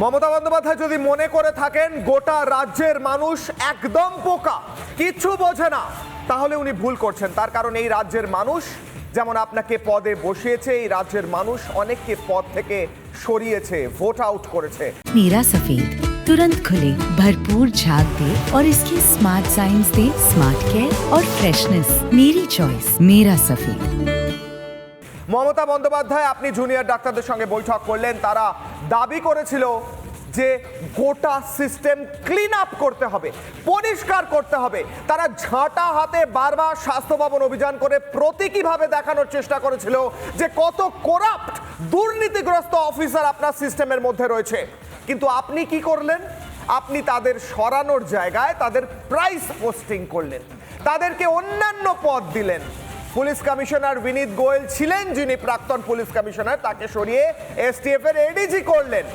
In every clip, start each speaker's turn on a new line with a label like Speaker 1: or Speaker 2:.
Speaker 1: মমতা বন্দ্যোপাধ্যায় যদি মনে করে থাকেন গোটা রাজ্যের মানুষ একদম পোকা কিচ্ছু বোঝে না তাহলে উনি ভুল করছেন তার কারণ এই রাজ্যের মানুষ যেমন আপনাকে পদে বসিয়েছে এই রাজ্যের মানুষ অনেককে পদ থেকে সরিয়েছে ভোট আউট করেছে
Speaker 2: नीरा सफेद तुरंत खुले भरपूर झाग दे और इसकी स्मार्ट साइंस दे स्मार्ट केयर और फ्रेशनेस मेरी चॉइस मेरा सफेद
Speaker 1: মমতা বন্দ্যোপাধ্যায়, আপনি জুনিয়র ডাক্তারদের সঙ্গে বৈঠক করলেন, তারা দাবি করেছিল যে গোটা সিস্টেম ক্লিন আপ করতে হবে, পরিষ্কার করতে হবে। তারা ঝাঁটা হাতে বারবার স্বাস্থ্য ভবন অভিযান করে প্রতীকীভাবে দেখানোর চেষ্টা করেছিল যে কত করাপ্ট দুর্নীতিগ্রস্ত অফিসার আপনার সিস্টেমের মধ্যে রয়েছে। কিন্তু আপনি কি করলেন? আপনি তাদের সরানোর জায়গায় তাদের প্রাইস পোস্টিং করলেন। তাদেরকে অন্যান্য পদ দিলেন। পুলিশ কমিশনার বিনীত গোয়েল ছিলেন যিনি প্রাক্তন পুলিশ কমিশনার, তাকে সরিয়ে এসটিএফ এর এডিজি করলেন।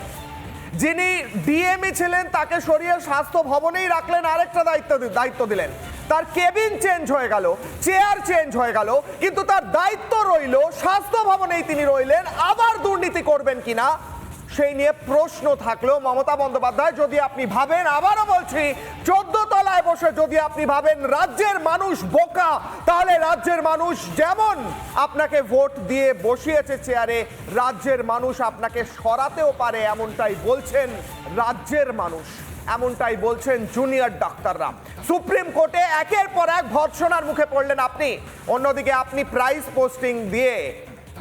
Speaker 1: যিনি ডিএমই ছিলেন, তাকে সরিয়ে স্বাস্থ্য ভবনেই রাখলেন, আরেকটা দায়িত্ব দায়িত্ব দিলেন। তার কেবিন চেঞ্জ হয়ে গেল, চেয়ার চেঞ্জ হয়ে গেল, কিন্তু তার দায়িত্ব রইল, স্বাস্থ্য ভবনেই তিনি রইলেন, আবার দুর্নীতি করবেন কিনা? সেই নিয়ে প্রশ্ন থাকল মমতা বন্দ্যোপাধ্যায়, যদি আপনি ভাবেন, আবারও বলছি, চোদ্দ তলায় বসে যদি আপনি ভাবেন রাজ্যের মানুষ বোকা, তাহলে রাজ্যের মানুষ যেমন আপনাকে ভোট দিয়ে বসিয়েছে চেয়ারে, রাজ্যের মানুষ আপনাকে সরাতেও পারে এমনটাই বলছেন রাজ্যের মানুষ। এমনটাই বলছেন জুনিয়র ডাক্তাররা সুপ্রিম কোর্টে একের পর এক ভর্সনার মুখে পড়লেন আপনি। অন্যদিকে আপনি প্রাইস পোস্টিং দিয়ে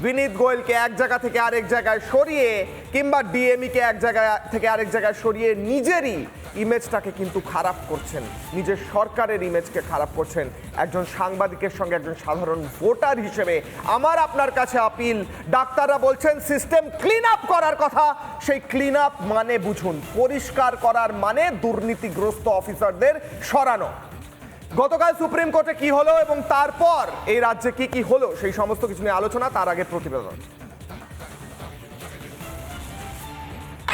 Speaker 1: বিনীত গোয়েলকে এক জায়গা থেকে আরেক জায়গায় সরিয়ে কিংবা ডিএমই কে এক জায়গা থেকে আরেক জায়গায় সরিয়ে নিজেরই ইমেজটাকে কিন্তু খারাপ করছেন। নিজের সরকারের ইমেজকে খারাপ করছেন। একজন সাংবাদিকের সঙ্গে একজন সাধারণ ভোটার হিসেবে আমার আপনার কাছে আপিল। ডাক্তাররা বলছেন সিস্টেম ক্লিন আপ করার কথা। সেই ক্লিন আপ মানে বুঝুন, পরিষ্কার করার মানে দুর্নীতিগ্রস্ত অফিসারদের সরানো। গতকাল সুপ্রিম কোর্টে কি হলো এবং তারপর এই রাজ্যে কি কি হলো সেই সমস্ত কিছু নিয়ে আলোচনা তার আগে প্রতিবেদন।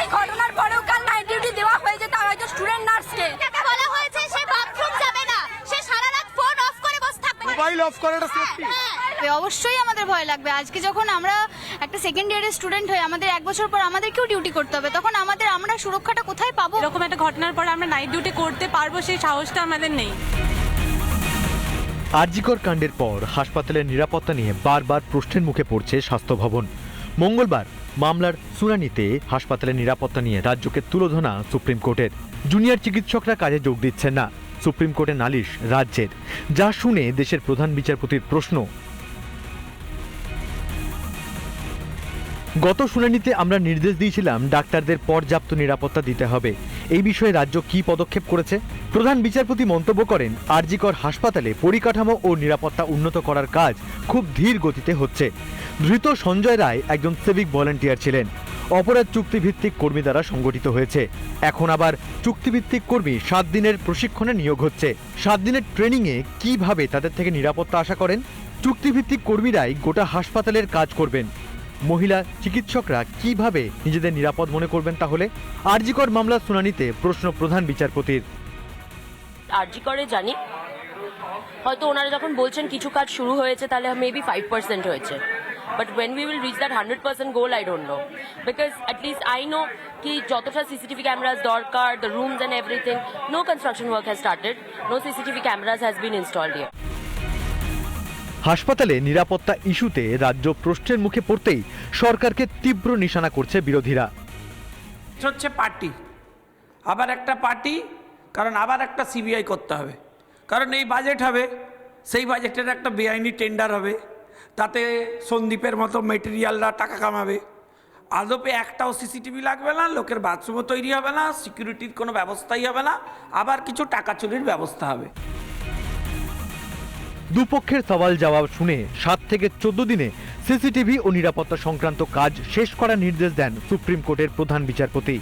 Speaker 3: এই ঘটনার পরেও কাল নাইট ডিউটি দেওয়া হয়ে যেত হয়তো স্টুডেন্ট নার্সকে
Speaker 4: বলা হয়েছে সে বাথরুম যাবে না। সে সারা রাত ফোন অফ করে বসে থাকবে।
Speaker 5: মোবাইল অফ করাটা সেফটি
Speaker 4: হ্যাঁ
Speaker 3: অবশ্যই আমাদের ভয় লাগবে। আজকে যখন আমরা একটা সেকেন্ড ইয়ারের স্টুডেন্ট হই আমাদের এক বছর পর আমাদেরকেও ডিউটি করতে হবে তখন আমাদের আমরা সুরক্ষাটা কোথায় পাবো?
Speaker 6: এরকম একটা ঘটনার পর আমরা নাইট ডিউটি করতে পারব সেই সাহসটা আমাদের নেই।
Speaker 7: আরজিকর কাণ্ডের পর হাসপাতালের নিরাপত্তা নিয়ে বারবার প্রশ্নের মুখে পড়ছে স্বাস্থ্য ভবন মঙ্গলবার মামলার শুনানিতে হাসপাতালের নিরাপত্তা নিয়ে রাজ্যকে তুলোধনা সুপ্রিম কোর্টের। জুনিয়র চিকিৎসকরা কাজে যোগ দিচ্ছেন না। সুপ্রিম কোর্টে নালিশ রাজ্যের। যা শুনে দেশের প্রধান বিচারপতির প্রশ্ন গত শুনানিতে আমরা নির্দেশ দিয়েছিলাম ডাক্তারদের পর্যাপ্ত নিরাপত্তা দিতে হবে। এই বিষয়ে রাজ্য কী পদক্ষেপ করেছে? প্রধান বিচারপতি মন্তব্য করেন, আরজিকর হাসপাতালে পরিকাঠামো ও নিরাপত্তা উন্নত করার কাজ খুব ধীর গতিতে হচ্ছে। ধৃত সঞ্জয় রায় একজন সিভিক ভলেন্টিয়ার ছিলেন। অপরাধ চুক্তিভিত্তিক কর্মী দ্বারা সংগঠিত হয়েছে। এখন আবার চুক্তিভিত্তিক কর্মী সাত দিনের প্রশিক্ষণে নিয়োগ হচ্ছে। সাত দিনের ট্রেনিংয়ে কীভাবে তাদের থেকে নিরাপত্তা আশা করেন? চুক্তিভিত্তিক কর্মীরাই গোটা হাসপাতালের কাজ করবেন। মহিলা চিকিৎসকরা কীভাবে নিজেদের নিরাপদ মনে করবেন তাহলে? আরজিকর মামলার শুনানিতে প্রশ্ন প্রধান বিচারপতির।
Speaker 8: আরজি করে জানি। হয়তো ওনারা যখন বলছেন কিছু কাজ শুরু হয়েছে, তাহলে মেবি ফাইভ পার্সেন্ট হয়েছে। But when we will reach that hundred percent goal I don't know because at least I know কি যতটা সিসিটিভি ক্যামেরাস দরকার the rooms and everything no construction work has started no CCTV cameras has been installed ইয়ার
Speaker 7: হাসপাতালে নিরাপত্তা ইস্যুতে রাজ্য প্রশ্নের মুখে পড়তেই সরকারকে তীব্র নিশানা করছে বিরোধীরা।
Speaker 9: হচ্ছে পার্টি। আবার একটা পার্টি, কারণ আবার একটা সিবিআই করতে হবে। কারণ এই বাজেট হবে, সেই বাজেটের একটা বেআইনি টেন্ডার হবে। তাতে সন্দীপের মতো মেটেরিয়ালরা টাকা কামাবে। আদপে একটাও সিসিটিভি লাগবে না, লোকের বাথরুমও তৈরি হবে না সিকিউরিটির কোনো ব্যবস্থাই হবে না, আবার কিছু টাকা চুরির ব্যবস্থা হবে।
Speaker 7: দুপক্ষের সওয়াল জবাব শুনে সাত থেকে চোদ্দ দিনে সিসিটিভি ও নিরাপত্তা সংক্রান্ত কাজ শেষ করার নির্দেশ দেন সুপ্রিম কোর্টের প্রধান বিচারপতি।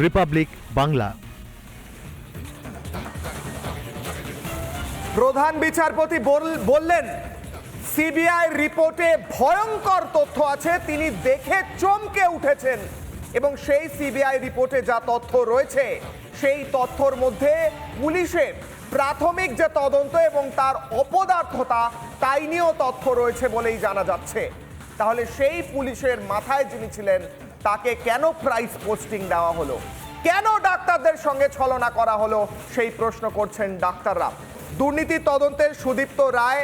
Speaker 7: রিপাবলিক বাংলা।
Speaker 1: প্রধান বিচারপতি বল- বললেন, সিবিআই রিপোর্টে ভয়ঙ্কর তথ্য আছে, তিনি দেখে চমকে উঠেছেন। এবং সেই সিবিআই রিপোর্টে যা তথ্য রয়েছে, সেই তথ্যর মধ্যে পুলিশের প্রাথমিক যে তদন্ত এবং তার অপদার্থতা, তাই নিয়েও তথ্য রয়েছে বলেই জানা যাচ্ছে। তাহলে সেই পুলিশের মাথায় যিনি ছিলেন, তাকে কেন প্রাইস পোস্টিং দেওয়া হলো? কেন ডাক্তারদের সঙ্গে ছলনা করা হলো? সেই প্রশ্ন করছেন ডাক্তাররা। দুর্নীতি তদন্তের সুদীপ্ত রায়,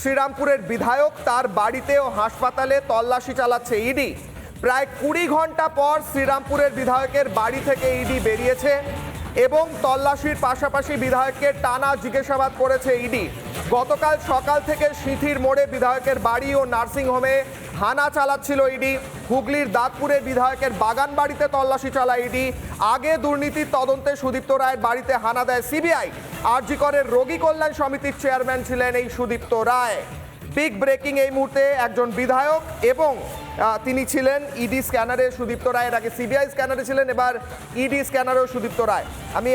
Speaker 1: শ্রীরামপুরের বিধায়ক তার বাড়িতে ও হাসপাতালে তল্লাশি চালাচ্ছে ইডি। প্রায় কুড়ি ঘণ্টা পর শ্রীরামপুরের বিধায়কের বাড়ি থেকে ইডি বেরিয়েছে। এবং তল্লাশির পাশাপাশি বিধায়ককে টানা জিজ্ঞাসাবাদ করেছে ইডি। গতকাল সকাল থেকে সিঁথির মোড়ে বিধায়কের বাড়ি ও নার্সিংহোমে হানা চালাচ্ছিল ইডি। হুগলির দাঁতপুরে বিধায়কের বাগান বাড়িতে তল্লাশি চালায় ইডি। আগে দুর্নীতির তদন্তে সুদীপ্ত রায়ের বাড়িতে হানা দেয় সিবিআই। আরজিকরের রোগী কল্যাণ সমিতির চেয়ারম্যান ছিলেন এই সুদীপ্ত রায়। বিগ ব্রেকিং এই মুহূর্তে একজন বিধায়ক এবং তিনি ছিলেন ইডি স্ক্যানারে সুদীপ্ত রায়, এর আগে সিবিআই স্ক্যানারে ছিলেন, এবার ইডি স্ক্যানারেও সুদীপ্ত রায়। আমি